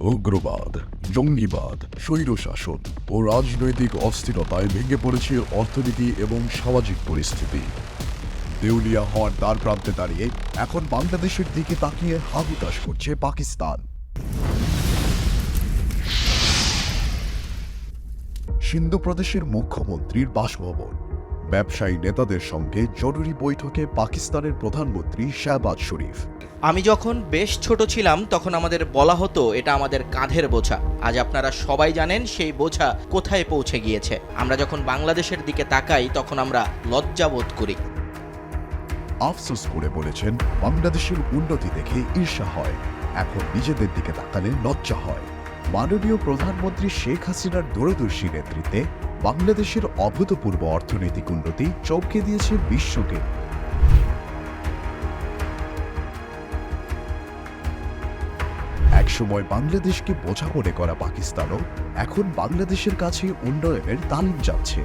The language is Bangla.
উগ্রবাদ, জঙ্গিবাদ, স্বৈরশাসন ও রাজনৈতিক অস্থিরতায় ভেঙে পড়েছে অর্থনীতি এবং সামাজিক পরিস্থিতি। দেউলিয়া হওয়ার দ্বার প্রান্তে দাঁড়িয়ে এখন বাংলাদেশের দিকে তাকিয়ে হাহুতাশ করছে পাকিস্তান। সিন্ধু প্রদেশের মুখ্যমন্ত্রীর বাসভবন। ব্যবসায়ী নেতাদের সঙ্গে জরুরি বৈঠকে পাকিস্তানের প্রধানমন্ত্রী শাহবাজ শরীফ। আমি যখন বেশ ছোট ছিলাম, তখন আমাদের বলা হতো, এটা আমাদের কাঁধের বোঝা। আজ আপনারা সবাই জানেন, সেই বোঝা কোথায় পৌঁছে গিয়েছে। আমরা যখন বাংলাদেশের দিকে তাকাই, তখন আমরা লজ্জাবোধ করি। আফসোস করে বলেছেন, বাংলাদেশের উন্নতি দেখে ঈর্ষা হয়। এখন নিজেদের দিকে তাকালে লজ্জা হয়। মাননীয় প্রধানমন্ত্রী শেখ হাসিনার দূরদর্শী নেতৃত্বে বাংলাদেশের অভূতপূর্ব অর্থনৈতিক উন্নতি চমকে দিয়েছে বিশ্বকে। একসময় বাংলাদেশকে বোঝা মনে করা পাকিস্তানও এখন বাংলাদেশের কাছে উন্নয়নের তালিম যাচ্ছে